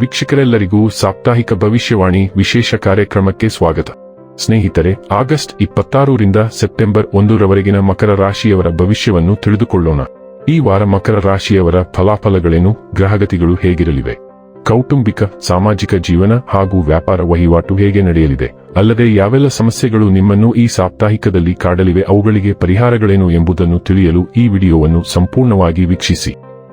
ವೀಕ್ಷಕರೆಲ್ಲರಿಗೂ ಸಾಪ್ತಾಹಿಕ ಭವಿಷ್ಯವಾಣಿ ವಿಶೇಷ ಕಾರ್ಯಕ್ರಮಕ್ಕೆ ಸ್ವಾಗತ. ಸ್ನೇಹಿತರೆ, ಆಗಸ್ಟ್ ಇಪ್ಪತ್ತಾರರಿಂದ ಸೆಪ್ಟೆಂಬರ್ ಒಂದರವರೆಗಿನ ಮಕರ ರಾಶಿಯವರ ಭವಿಷ್ಯವನ್ನು ತಿಳಿದುಕೊಳ್ಳೋಣ. ಈ ವಾರ ಮಕರ ರಾಶಿಯವರ ಫಲಾಫಲಗಳೇನು, ಗ್ರಹಗತಿಗಳು ಹೇಗಿರಲಿವೆ? ಕೌಟುಂಬಿಕ, ಸಾಮಾಜಿಕ ಜೀವನ ಹಾಗೂ ವ್ಯಾಪಾರ ವಹಿವಾಟು ಹೇಗೆ ನಡೆಯಲಿದೆ? ಅಲ್ಲದೆ ಯಾವೆಲ್ಲ ಸಮಸ್ಯೆಗಳು ನಿಮ್ಮನ್ನು ಈ ಸಾಪ್ತಾಹಿಕದಲ್ಲಿ ಕಾಡಲಿವೆ, ಅವುಗಳಿಗೆ ಪರಿಹಾರಗಳೇನು ಎಂಬುದನ್ನು ತಿಳಿಯಲು ಈ ವಿಡಿಯೋವನ್ನು ಸಂಪೂರ್ಣವಾಗಿ ವೀಕ್ಷಿಸಿ.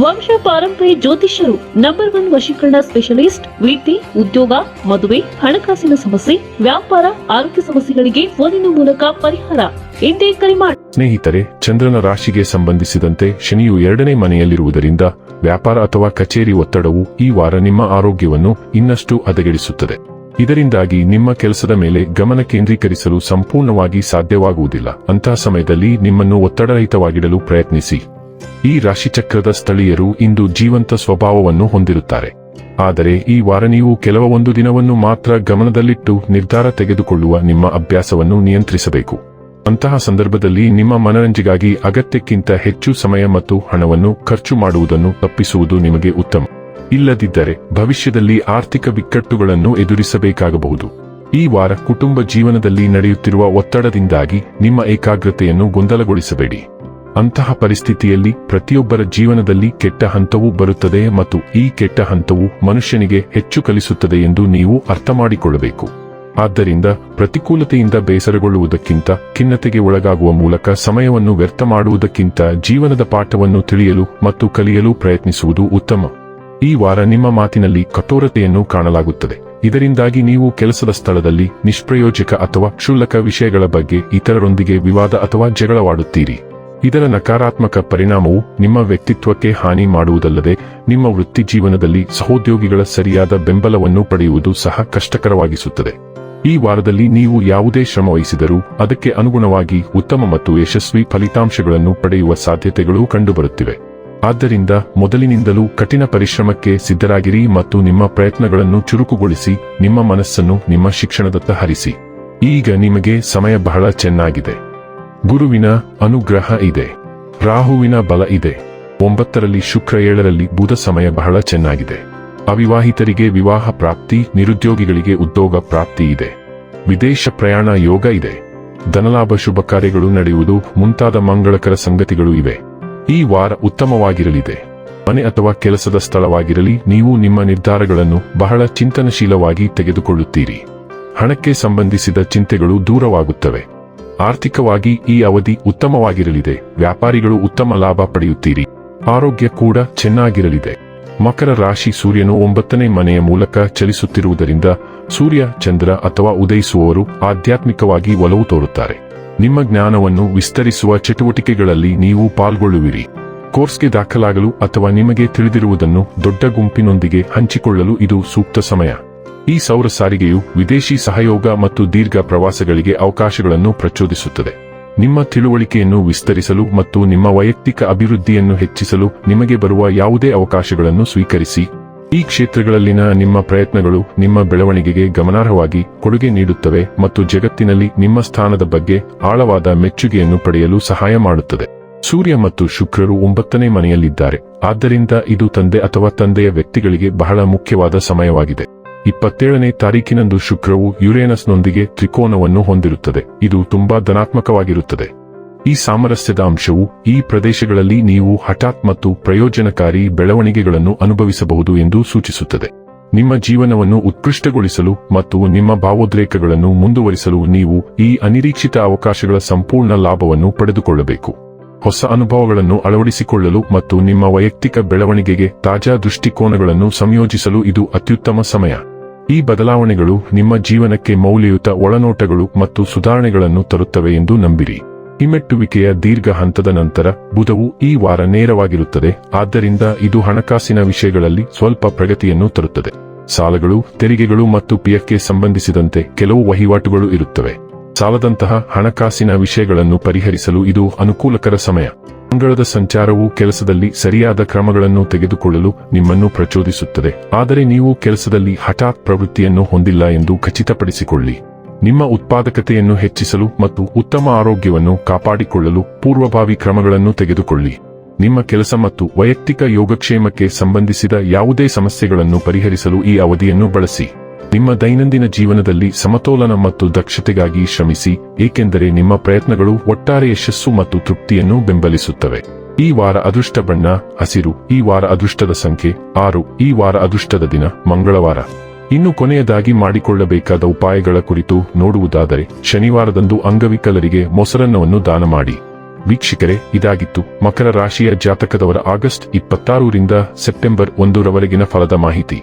ವಂಶ ಪಾರಂಪರ್ಯ ಜ್ಯೋತಿಷ್ಯರು ನಂಬರ್ ಒನ್ ವಶೀಕರಣ ಸ್ಪೆಷಲಿಸ್ಟ್ ವಿದ್ಯೆ ಉದ್ಯೋಗ, ಮದುವೆ, ಹಣಕಾಸಿನ ಸಮಸ್ಯೆ, ವ್ಯಾಪಾರ, ಆರೋಗ್ಯ ಸಮಸ್ಯೆಗಳಿಗೆ ಫೋನಿನ ಮೂಲಕ ಪರಿಹಾರ. ಎಂದೇ ಕರೆ ಮಾಡಿ ಸ್ನೇಹಿತರೆ, ಚಂದ್ರನ ರಾಶಿಗೆ ಸಂಬಂಧಿಸಿದಂತೆ ಶನಿಯು ಎರಡನೇ ಮನೆಯಲ್ಲಿರುವುದರಿಂದ ವ್ಯಾಪಾರ ಅಥವಾ ಕಚೇರಿ ಒತ್ತಡವು ಈ ವಾರ ನಿಮ್ಮ ಆರೋಗ್ಯವನ್ನು ಇನ್ನಷ್ಟು ಹದಗೆಡಿಸುತ್ತದೆ. ಇದರಿಂದಾಗಿ ನಿಮ್ಮ ಕೆಲಸದ ಮೇಲೆ ಗಮನ ಕೇಂದ್ರೀಕರಿಸಲು ಸಂಪೂರ್ಣವಾಗಿ ಸಾಧ್ಯವಾಗುವುದಿಲ್ಲ. ಅಂತಹ ಸಮಯದಲ್ಲಿ ನಿಮ್ಮನ್ನು ಒತ್ತಡರಹಿತವಾಗಿಡಲು ಪ್ರಯತ್ನಿಸಿ. ಈ ರಾಶಿಚಕ್ರದ ಸ್ಥಳೀಯರು ಇಂದು ಜೀವಂತ ಸ್ವಭಾವವನ್ನು ಹೊಂದಿರುತ್ತಾರೆ. ಆದರೆ ಈ ವಾರ ನೀವು ಕೆಲವೊಂದು ದಿನವನ್ನು ಮಾತ್ರ ಗಮನದಲ್ಲಿಟ್ಟು ನಿರ್ಧಾರ ತೆಗೆದುಕೊಳ್ಳುವ ನಿಮ್ಮ ಅಭ್ಯಾಸವನ್ನು ನಿಯಂತ್ರಿಸಬೇಕು. ಅಂತಹ ಸಂದರ್ಭದಲ್ಲಿ ನಿಮ್ಮ ಮನರಂಜಿಗಾಗಿ ಅಗತ್ಯಕ್ಕಿಂತ ಹೆಚ್ಚು ಸಮಯ ಮತ್ತು ಹಣವನ್ನು ಖರ್ಚು ಮಾಡುವುದನ್ನು ತಪ್ಪಿಸುವುದು ನಿಮಗೆ ಉತ್ತಮ. ಇಲ್ಲದಿದ್ದರೆ ಭವಿಷ್ಯದಲ್ಲಿ ಆರ್ಥಿಕ ಬಿಕ್ಕಟ್ಟುಗಳನ್ನು ಎದುರಿಸಬೇಕಾಗಬಹುದು. ಈ ವಾರ ಕುಟುಂಬ ಜೀವನದಲ್ಲಿ ನಡೆಯುತ್ತಿರುವ ಒತ್ತಡದಿಂದಾಗಿ ನಿಮ್ಮ ಏಕಾಗ್ರತೆಯನ್ನು ಗೊಂದಲಗೊಳಿಸಬೇಡಿ. ಅಂತಹ ಪರಿಸ್ಥಿತಿಯಲ್ಲಿ ಪ್ರತಿಯೊಬ್ಬರ ಜೀವನದಲ್ಲಿ ಕೆಟ್ಟ ಹಂತವೂ ಬರುತ್ತದೆ ಮತ್ತು ಈ ಕೆಟ್ಟ ಹಂತವು ಮನುಷ್ಯನಿಗೆ ಹೆಚ್ಚು ಕಲಿಸುತ್ತದೆ ಎಂದು ನೀವು ಅರ್ಥ ಮಾಡಿಕೊಳ್ಳಬೇಕು ಆದ್ದರಿಂದ ಪ್ರತಿಕೂಲತೆಯಿಂದ ಬೇಸರಗೊಳ್ಳುವುದಕ್ಕಿಂತ ಖಿನ್ನತೆಗೆ ಒಳಗಾಗುವ ಮೂಲಕ ಸಮಯವನ್ನು ವ್ಯರ್ಥ ಮಾಡುವುದಕ್ಕಿಂತ ಜೀವನದ ಪಾಠವನ್ನು ತಿಳಿಯಲು ಮತ್ತು ಕಲಿಯಲು ಪ್ರಯತ್ನಿಸುವುದು ಉತ್ತಮ. ಈ ವಾರ ನಿಮ್ಮ ಮಾತಿನಲ್ಲಿ ಕಠೋರತೆಯನ್ನು ಕಾಣಲಾಗುತ್ತದೆ. ಇದರಿಂದಾಗಿ ನೀವು ಕೆಲಸದ ಸ್ಥಳದಲ್ಲಿ ನಿಷ್ಪ್ರಯೋಜಕ ಅಥವಾ ಕ್ಷುಲ್ಲಕ ವಿಷಯಗಳ ಬಗ್ಗೆ ಇತರರೊಂದಿಗೆ ವಿವಾದ ಅಥವಾ ಜಗಳವಾಡುತ್ತೀರಿ. ಇದರ ನಕಾರಾತ್ಮಕ ಪರಿಣಾಮವು ನಿಮ್ಮ ವ್ಯಕ್ತಿತ್ವಕ್ಕೆ ಹಾನಿ ಮಾಡುವುದಲ್ಲದೆ ನಿಮ್ಮ ವೃತ್ತಿ ಜೀವನದಲ್ಲಿ ಸಹೋದ್ಯೋಗಿಗಳ ಸರಿಯಾದ ಬೆಂಬಲವನ್ನು ಪಡೆಯುವುದು ಸಹ ಕಷ್ಟಕರವಾಗಿಸುತ್ತದೆ. ಈ ವಾರದಲ್ಲಿ ನೀವು ಯಾವುದೇ ಶ್ರಮವಹಿಸಿದರೂ ಅದಕ್ಕೆ ಅನುಗುಣವಾಗಿ ಉತ್ತಮ ಮತ್ತು ಯಶಸ್ವಿ ಫಲಿತಾಂಶಗಳನ್ನು ಪಡೆಯುವ ಸಾಧ್ಯತೆಗಳು ಕಂಡುಬರುತ್ತಿವೆ. ಆದ್ದರಿಂದ ಮೊದಲಿನಿಂದಲೂ ಕಠಿಣ ಪರಿಶ್ರಮಕ್ಕೆ ಸಿದ್ಧರಾಗಿರಿ ಮತ್ತು ನಿಮ್ಮ ಪ್ರಯತ್ನಗಳನ್ನು ಚುರುಕುಗೊಳಿಸಿ, ನಿಮ್ಮ ಮನಸ್ಸನ್ನು ನಿಮ್ಮ ಶಿಕ್ಷಣದತ್ತ ಹರಿಸಿ. ಈಗ ನಿಮಗೆ ಸಮಯ ಬಹಳ ಚೆನ್ನಾಗಿದೆ. ಗುರುವಿನ ಅನುಗ್ರಹ ಇದೆ. ರಾಹುವಿನ ಬಲ ಇದೆ. ಒಂಬತ್ತರಲ್ಲಿ ಶುಕ್ರ ಏಳರಲ್ಲಿ ಬುಧ ಸಮಯ ಬಹಳ ಚೆನ್ನಾಗಿದೆ. ಅವಿವಾಹಿತರಿಗೆ ವಿವಾಹ ಪ್ರಾಪ್ತಿ, ನಿರುದ್ಯೋಗಿಗಳಿಗೆ ಉದ್ಯೋಗ ಪ್ರಾಪ್ತಿ ಇದೆ. ವಿದೇಶ ಪ್ರಯಾಣ ಯೋಗ ಇದೆ. ಧನಲಾಭ ಶುಭ ಕಾರ್ಯಗಳು ನಡೆಯುವುದು ಮುಂತಾದ ಮಂಗಳಕರ ಸಂಗತಿಗಳು ಇವೆ. ಈ ವಾರ ಉತ್ತಮವಾಗಿರಲಿದೆ. ಮನೆ ಅಥವಾ ಕೆಲಸದ ಸ್ಥಳವಾಗಿರಲಿ, ನೀವು ನಿಮ್ಮ ನಿರ್ಧಾರಗಳನ್ನು ಬಹಳ ಚಿಂತನಶೀಲವಾಗಿ ತೆಗೆದುಕೊಳ್ಳುತ್ತೀರಿ. ಹಣಕ್ಕೆ ಸಂಬಂಧಿಸಿದ ಚಿಂತೆಗಳು ದೂರವಾಗುತ್ತವೆ. ಆರ್ಥಿಕವಾಗಿ ಈ ಅವಧಿ ಉತ್ತಮವಾಗಿರಲಿದೆ. ವ್ಯಾಪಾರಿಗಳು ಉತ್ತಮ ಲಾಭ ಪಡೆಯುತ್ತೀರಿ. ಆರೋಗ್ಯ ಕೂಡ ಚೆನ್ನಾಗಿರಲಿದೆ. ಮಕರ ರಾಶಿ ಸೂರ್ಯನು ಒಂಬತ್ತನೇ ಮನೆಯ ಮೂಲಕ ಚಲಿಸುತ್ತಿರುವುದರಿಂದ ಸೂರ್ಯ, ಚಂದ್ರ ಅಥವಾ ಉದಯಿಸುವವರು ಆಧ್ಯಾತ್ಮಿಕವಾಗಿ ಒಲವು ತೋರುತ್ತಾರೆ. ನಿಮ್ಮ ಜ್ಞಾನವನ್ನು ವಿಸ್ತರಿಸುವ ಚಟುವಟಿಕೆಗಳಲ್ಲಿ ನೀವು ಪಾಲ್ಗೊಳ್ಳುವಿರಿ. ಕೋರ್ಸ್ಗೆ ದಾಖಲಾಗಲು ಅಥವಾ ನಿಮಗೆ ತಿಳಿದಿರುವುದನ್ನು ದೊಡ್ಡ ಗುಂಪಿನೊಂದಿಗೆ ಹಂಚಿಕೊಳ್ಳಲು ಇದು ಸೂಕ್ತ ಸಮಯ. ಈ ಸೌರ ಸಾರಿಗೆಯು ವಿದೇಶಿ ಸಹಯೋಗ ಮತ್ತು ದೀರ್ಘ ಪ್ರವಾಸಗಳಿಗೆ ಅವಕಾಶಗಳನ್ನು ಪ್ರಚೋದಿಸುತ್ತದೆ. ನಿಮ್ಮ ತಿಳುವಳಿಕೆಯನ್ನು ವಿಸ್ತರಿಸಲು ಮತ್ತು ನಿಮ್ಮ ವೈಯಕ್ತಿಕ ಅಭಿವೃದ್ಧಿಯನ್ನು ಹೆಚ್ಚಿಸಲು ನಿಮಗೆ ಬರುವ ಯಾವುದೇ ಅವಕಾಶಗಳನ್ನು ಸ್ವೀಕರಿಸಿ. ಈ ಕ್ಷೇತ್ರಗಳಲ್ಲಿನ ನಿಮ್ಮ ಪ್ರಯತ್ನಗಳು ನಿಮ್ಮ ಬೆಳವಣಿಗೆಗೆ ಗಮನಾರ್ಹವಾಗಿ ಕೊಡುಗೆ ನೀಡುತ್ತವೆ ಮತ್ತು ಜಗತ್ತಿನಲ್ಲಿ ನಿಮ್ಮ ಸ್ಥಾನದ ಬಗ್ಗೆ ಆಳವಾದ ಮೆಚ್ಚುಗೆಯನ್ನು ಪಡೆಯಲು ಸಹಾಯ ಮಾಡುತ್ತದೆ. ಸೂರ್ಯ ಮತ್ತು ಶುಕ್ರರು ಒಂಬತ್ತನೇ ಮನೆಯಲ್ಲಿದ್ದಾರೆ. ಆದ್ದರಿಂದ ಇದು ತಂದೆ ಅಥವಾ ತಂದೆಯ ವ್ಯಕ್ತಿಗಳಿಗೆ ಬಹಳ ಮುಖ್ಯವಾದ ಸಮಯವಾಗಿದೆ. ಇಪ್ಪತ್ತೇಳನೇ ತಾರೀಕಿನಂದು ಶುಕ್ರವು ಯುರೇನಸ್ನೊಂದಿಗೆ ತ್ರಿಕೋನವನ್ನು ಹೊಂದಿರುತ್ತದೆ. ಇದು ತುಂಬಾ ಧನಾತ್ಮಕವಾಗಿರುತ್ತದೆ. ಈ ಸಾಮರಸ್ಯದ ಅಂಶವು ಈ ಪ್ರದೇಶಗಳಲ್ಲಿ ನೀವು ಹಠಾತ್ ಮತ್ತು ಪ್ರಯೋಜನಕಾರಿ ಬೆಳವಣಿಗೆಗಳನ್ನು ಅನುಭವಿಸಬಹುದು ಎಂದು ಸೂಚಿಸುತ್ತದೆ. ನಿಮ್ಮ ಜೀವನವನ್ನು ಉತ್ಕೃಷ್ಟಗೊಳಿಸಲು ಮತ್ತು ನಿಮ್ಮ ಭಾವೋದ್ರೇಕಗಳನ್ನು ಮುಂದುವರಿಸಲು ನೀವು ಈ ಅನಿರೀಕ್ಷಿತ ಅವಕಾಶಗಳ ಸಂಪೂರ್ಣ ಲಾಭವನ್ನು ಪಡೆದುಕೊಳ್ಳಬೇಕು. ಹೊಸ ಅನುಭವಗಳನ್ನು ಅಳವಡಿಸಿಕೊಳ್ಳಲು ಮತ್ತು ನಿಮ್ಮ ವೈಯಕ್ತಿಕ ಬೆಳವಣಿಗೆಗೆ ತಾಜಾ ದೃಷ್ಟಿಕೋನಗಳನ್ನು ಸಂಯೋಜಿಸಲು ಇದು ಅತ್ಯುತ್ತಮ ಸಮಯ. ಈ ಬದಲಾವಣೆಗಳು ನಿಮ್ಮ ಜೀವನಕ್ಕೆ ಮೌಲ್ಯಯುತ ಒಳನೋಟಗಳು ಮತ್ತು ಸುಧಾರಣೆಗಳನ್ನು ತರುತ್ತವೆ ಎಂದು ನಂಬಿರಿ. ಹಿಮ್ಮೆಟ್ಟುವಿಕೆಯ ದೀರ್ಘ ಹಂತದ ನಂತರ ಬುಧವು ಈ ವಾರ ನೇರವಾಗಿರುತ್ತದೆ, ಆದ್ದರಿಂದ ಇದು ಹಣಕಾಸಿನ ವಿಷಯಗಳಲ್ಲಿ ಸ್ವಲ್ಪ ಪ್ರಗತಿಯನ್ನು ತರುತ್ತದೆ. ಸಾಲಗಳು, ತೆರಿಗೆಗಳು ಮತ್ತು ಪಿಎಫ್ಗೆ ಸಂಬಂಧಿಸಿದಂತೆ ಕೆಲವು ವಹಿವಾಟುಗಳು ಇರುತ್ತವೆ. ಸಾಲದಂತಹ ಹಣಕಾಸಿನ ವಿಷಯಗಳನ್ನು ಪರಿಹರಿಸಲು ಇದು ಅನುಕೂಲಕರ ಸಮಯ. ಮಂಗಳದ ಸಂಚಾರವು ಕೆಲಸದಲ್ಲಿ ಸರಿಯಾದ ಕ್ರಮಗಳನ್ನು ತೆಗೆದುಕೊಳ್ಳಲು ನಿಮ್ಮನ್ನು ಪ್ರಚೋದಿಸುತ್ತದೆ. ಆದರೆ ನೀವು ಕೆಲಸದಲ್ಲಿ ಹಠಾತ್ ಪ್ರವೃತ್ತಿಯನ್ನು ಹೊಂದಿಲ್ಲ ಎಂದು ಖಚಿತಪಡಿಸಿಕೊಳ್ಳಿ. ನಿಮ್ಮ ಉತ್ಪಾದಕತೆಯನ್ನು ಹೆಚ್ಚಿಸಲು ಮತ್ತು ಉತ್ತಮ ಆರೋಗ್ಯವನ್ನು ಕಾಪಾಡಿಕೊಳ್ಳಲು ಪೂರ್ವಭಾವಿ ಕ್ರಮಗಳನ್ನು ತೆಗೆದುಕೊಳ್ಳಿ. ನಿಮ್ಮ ಕೆಲಸ ಮತ್ತು ವೈಯಕ್ತಿಕ ಯೋಗಕ್ಷೇಮಕ್ಕೆ ಸಂಬಂಧಿಸಿದ ಯಾವುದೇ ಸಮಸ್ಯೆಗಳನ್ನು ಪರಿಹರಿಸಲು ಈ ಅವಧಿಯನ್ನು ಬಳಸಿ. ನಿಮ್ಮ ದೈನಂದಿನ ಜೀವನದಲ್ಲಿ ಸಮತೋಲನ ಮತ್ತು ದಕ್ಷತೆಗಾಗಿ ಶ್ರಮಿಸಿ, ಏಕೆಂದರೆ ನಿಮ್ಮ ಪ್ರಯತ್ನಗಳು ಒಟ್ಟಾರೆ ಯಶಸ್ಸು ಮತ್ತು ತೃಪ್ತಿಯನ್ನು ಬೆಂಬಲಿಸುತ್ತವೆ. ಈ ವಾರ ಅದೃಷ್ಟ ಬಣ್ಣ, ಹಸಿರು, ಈ ವಾರ ಅದೃಷ್ಟದ ಸಂಖ್ಯೆ, ಆರು, ಈ ವಾರ ಅದೃಷ್ಟದ ದಿನ, ಮಂಗಳವಾರ. ಇನ್ನು ಕೊನೆಯದಾಗಿ ಮಾಡಿಕೊಳ್ಳಬೇಕಾದ ಉಪಾಯಗಳ ಕುರಿತು ನೋಡುವುದಾದರೆ, ಶನಿವಾರದಂದು ಅಂಗವಿಕಲರಿಗೆ ಮೊಸರನ್ನವನ್ನು ದಾನ ಮಾಡಿ. ವೀಕ್ಷಕರೇ, ಇದಾಗಿತ್ತು ಮಕರ ರಾಶಿಯ ಜಾತಕದವರ ಆಗಸ್ಟ್ ಇಪ್ಪತ್ತಾರರಿಂದ ಸೆಪ್ಟೆಂಬರ್ ಒಂದರವರೆಗಿನ ಫಲದ ಮಾಹಿತಿ.